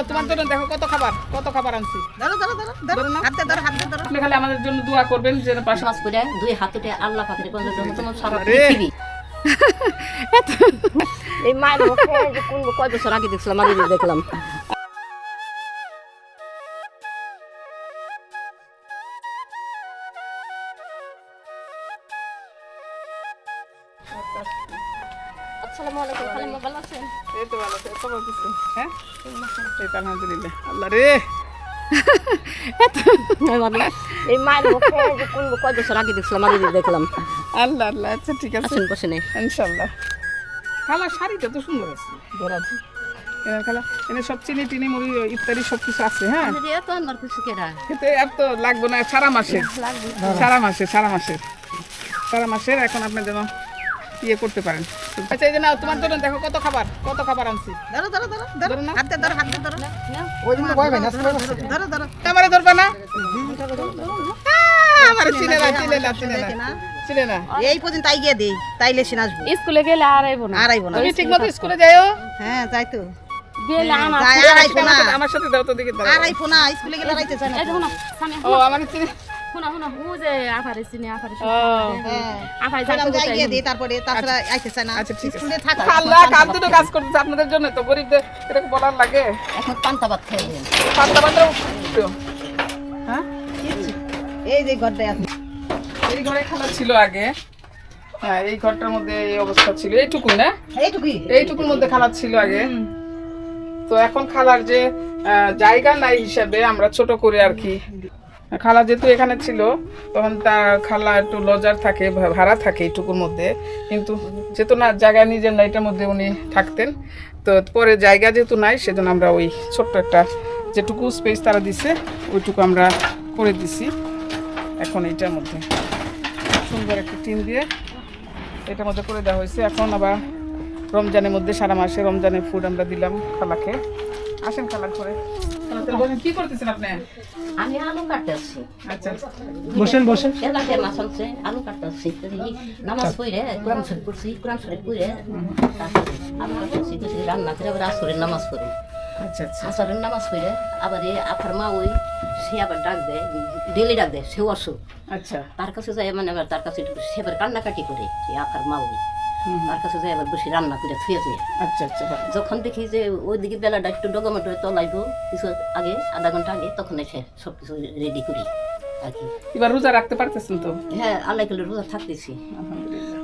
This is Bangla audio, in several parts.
নাও তোমার জন্য দেখো কত খাবার কত খাবার আনছি। ধরো ধরো ধরো ধরো। হাতে ধরো হাতে ধরো। আপনি খালি আমাদের জন্য দোয়া করবেন যে পাশে পড়ে দুই হাত উঠে আল্লাহ পাকের কোন তোমার সারা পৃথিবী। এই মায়ের মুখে কোন কয় বছর আগে দেখছিলাম আগে দেখলাম। আসসালামু আলাইকুম খালিমা ভালো আছেন? এই তো ভালো আছে। খবর কিছু হ্যাঁ? এই আলহামদুলিল্লাহ। আল্লাহ রে! এই মায়ের মুখে যে কোন কয় বছর আগে দেখছিলাম আগে দেখলাম। আল্লাহ আল্লাহ আচ্ছা ঠিক আছে। আসেন বসে নেই। ইনশাল্লাহ খালা শাড়িটা তো সুন্দর আছে। দরাজি এবার খালা এনে সব চিনি টিনি মুড়ি ইত্যাদি সব কিছু আছে হ্যাঁ? এত আমার কিছু কেরা কিন্তু এত লাগবে না সারা মাসের সারা মাসের সারা মাসের সারা মাসের এখন আপনি যেন ইয়ে করতে পারেন। আচ্ছা এই যে নাও তোমার জন্য দেখো কত খাবার কত খাবার আনছি। ধরো ধরো ধরো ধরো। না। হাতে ধরো হাতে ধরো। ওই দিন তো ভয় ভাই না ধরো ধরো আমারে ধরবা না? আমার চিনে না চিনে না চিনে না না চিনে না। এই পর্যন্ত তাই গিয়ে দেই তাইলে সে আসব। স্কুলে গেলে আর আইব না। আর আইবো না। তুমি ঠিক স্কুলে যাইও? হ্যাঁ যাই তো। গেলে আমার সাথে দাও তো দেখি আর আইবো না স্কুলে গেলে আর চায় না। এই দেখো না সামনে ও আমার চিনে শোনা শোনা ও। যে আফারে চিনি আফারে হ্যাঁ আফারে দেই তারপরে তাছাড়া না। আচ্ছা, ঠিক আছে। থাকা আল্লাহ কাল দুটো কাজ করতেছে আপনাদের জন্য তো গরিবদের এরকম বলার লাগে। এখন পান্তা ভাত খেয়ে দেন পাতলা পাতলা হ্যাঁ? এই যে ঘরটায় আছে। এই ঘরে খালা ছিল আগে। হ্যাঁ এই ঘরটার মধ্যে এই অবস্থা ছিল। এইটুকুই না? এইটুকুই। এইটুকুর মধ্যে খালা ছিল আগে। তো এখন খালার যে জায়গা নাই হিসাবে আমরা ছোট করে আর কি খালা যেহেতু এখানে ছিল, তখন তার খালা একটু লজার থাকে ভাড়া থাকে এইটুকুর মধ্যে। কিন্তু যেহেতু না, জায়গা নিজের না এটার মধ্যে উনি থাকতেন, তো পরে জায়গা যেহেতু নাই, সেজন্য আমরা ওই ছোট্ট একটা যেটুকু স্পেস তারা দিছে, ওইটুকু আমরা করে দিছি এখন এইটার মধ্যে। সুন্দর একটা টিম দিয়ে এটার মধ্যে করে দেওয়া হয়েছে। এখন আবার রমজানের মধ্যে সারা মাসে রমজানের ফুড আমরা দিলাম খালাকে। আসেন খালা করে কি করতেছেন আপনি? আমি আলু কাটতেছি আচ্ছা। বসেন বসেন। এলাকায় মাছ আনছে আলু কাটতেছি নামাজ পড়ে কোরআন শরীফ পড়ছি কোরআন শরীফ পড়ে তারপরে আলু কাটতেছি কিছু রান্না করে আবার আসরের নামাজ পড়ি। আচ্ছা আচ্ছা। আসরের নামাজ পড়ে আবার এই আফার মা ওই সে আবার ডাক দেয় ডেলি ডাক দেয় সেও অসুখ আচ্ছা। তার কাছে যাই মানে আবার তার কাছে সেবার কান্নাকাটি করে এই আফার মা ওই। তার কাছে যাই আবার বসে রান্না করে থুয়ে যায় আচ্ছা আচ্ছা যখন দেখি যে ওইদিকে বেলাটা একটু ডগামটো তলাইব কিছু আগে আধা ঘণ্টা আগে তখন এসে সব কিছু রেডি করি আর কি। এবার রোজা রাখতে পারতেছেন তো? হ্যাঁ আল্লাহ কেলে রোজা থাকতেছি।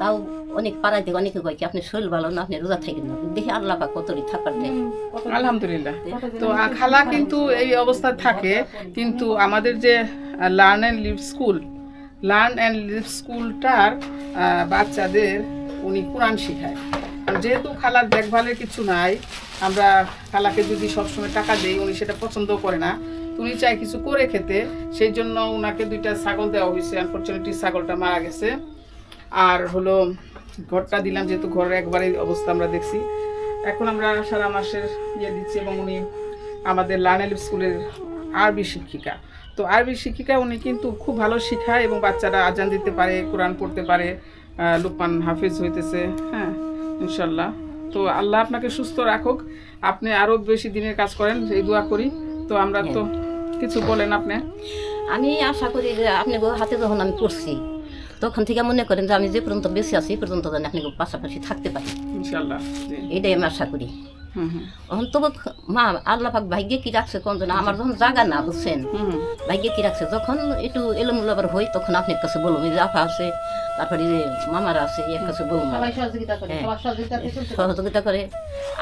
তাও অনেক পাড়ায় থেকে অনেকে কয় কি আপনি শরীর ভালো না আপনি রোজা থাকেন না? দেখি আল্লাহ পাক কতরি থাকার দেয়। আলহামদুলিল্লাহ। তো খালা কিন্তু এই অবস্থা থাকে কিন্তু আমাদের যে learn and live school learn and live স্কুলটার বাচ্চাদের উনি কোরআন শিখায়। যেহেতু খালার দেখভালের কিছু নাই, আমরা খালাকে যদি সবসময় টাকা দেই, উনি সেটা পছন্দ করে না। উনি চায় কিছু করে খেতে, সেই জন্য ওনাকে দুইটা ছাগল দেওয়া হয়েছে। আনফর্চুনেটলি ছাগলটা মারা গেছে। আর হলো, ঘরটা দিলাম, যেহেতু ঘরের একবারে অবস্থা আমরা দেখছি। এখন আমরা সারা মাসের ইয়ে দিচ্ছি এবং উনি আমাদের লার্নেল স্কুলের আরবি শিক্ষিকা। তো আরবি শিক্ষিকা উনি কিন্তু খুব ভালো শেখায় এবং বাচ্চারা আজান দিতে পারে, কোরআন পড়তে পারে। লুকমান হাফিজ হইতেছে হ্যাঁ ইনশাল্লাহ তো আল্লাহ আপনাকে সুস্থ রাখুক। আপনি আরও বেশি দিনের কাজ করেন এই দোয়া করি। তো আমরা তো কিছু বলেন আপনি। আমি আশা করি যে আপনি হাতে যখন আমি পড়ছি তখন থেকে মনে করেন যে আমি যে পর্যন্ত বেশি আছি এই পর্যন্ত যেন আপনি পাশাপাশি থাকতে পারি। ইনশাল্লাহ এটাই আমি আশা করি। হুম হুম এখন তবু মা আল্লাহ পাক ভাগ্যে কি রাখছে কোন জন্য আমার যখন জাগা না বুঝছেন। ভাগ্যে কি রাখছে? যখন একটু এলোমেলো আবার হই তখন আপনার কাছে বলুন এই আফা আছে তারপরে যে মামারা আছে এর কাছে বলুন সহযোগিতা করে হ্যাঁ। সহযোগিতা করে।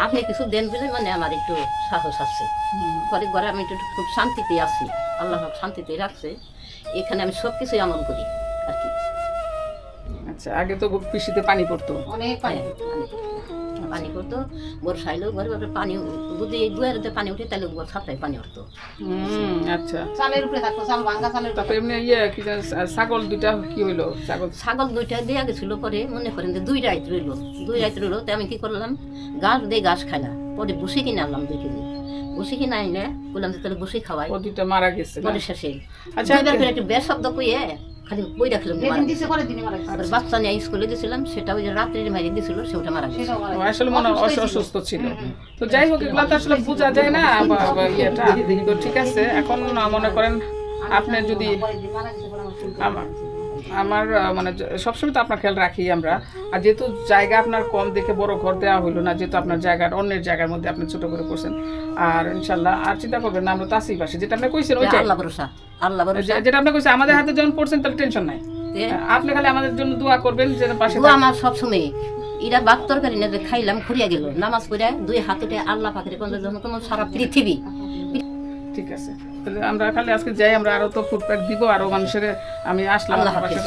আপনি কিছু দেন বলে মানে আমার একটু সাহস আছে। পরে ঘরে আমি একটু খুব শান্তিতে আছি আল্লাহ শান্তিতে রাখছে। এখানে আমি সব কিছুই আমল করি আর কি। আচ্ছা আগে তো পিসিতে পানি পড়তো। অনেক পানি পানি- পানি করতো বর্ষা এলেও ঘরে ঘরে পানি যদি এই দুয়ারেতে পানি উঠে তাহলে ছাপটায় পানি উঠতো। আচ্ছা। চালের উপরে থাকতো চাল ভাঙ্গা চালের তারপরে এমনি ইয়ে কি ছাগল দুইটা কি হইল? ছাগল ছাগল দুইটা দেওয়া গেছিল পরে মনে করেন যে দুই রাত রইল। দুই রাত রইল তো আমি কি করলাম? ঘাস দিয়ে ঘাস খাইলাম। পরে বসে কিনে আনলাম দুই কেজি। বসে কিনে আইনে বললাম যে তাহলে বসে খাওয়াই। ও দুইটা মারা গেছে? পরে শেষে। আচ্ছা একটু বেশ শব্দ কইয়ে খালি বই রাখলাম আর বাচ্চা নিয়ে স্কুলে দিয়েছিলাম সেটা ওই যে রাত্রে মারি দিয়েছিল সেটা মারা গেছে। আসলে মনে হয় অসু- অসুস্থ ছিল। তো যাই হোক এগুলো তো আসলে বোঝা যায় না ইয়েটা। তো ঠিক আছে এখন মনে করেন আপনি যদি পরে আমার আমার মানে সবসময় তো আপনার খেয়াল রাখি আমরা। আর যেহেতু জায়গা আপনার কম দেখে বড় ঘর দেওয়া হইল না যেহেতু আপনার জায়গার অন্যের জায়গার মধ্যে আপনি ছোট করে করছেন। আর ইনশাল্লাহ আর চিন্তা করবেন না আমরা তো আছি পাশে। যেটা আপনি কইছেন ওইটাই। আল্লাহ ভরসা আল্লাহ ভরসা। যেটা আপনি কইছেন আমাদের হাতে যখন পড়ছেন তাহলে টেনশন নাই। আপনি খালি আমাদের জন্য দোয়া করবেন যে পাশে দোয়া আমার সবসময়। এরা বাক তরকারি না খাইলাম খুঁড়িয়া গেল। নামাজ পড়ে দুই হাত উঠে আল্লাহ পাখির কোন তোমার সারা পৃথিবী। ঠিক আছে তাহলে আমরা খালি আজকে যাই আমরা আরও তো ফুডপ্যাক দিব আরও মানুষের আমি আসলাম আল্লাহ হাফেজ।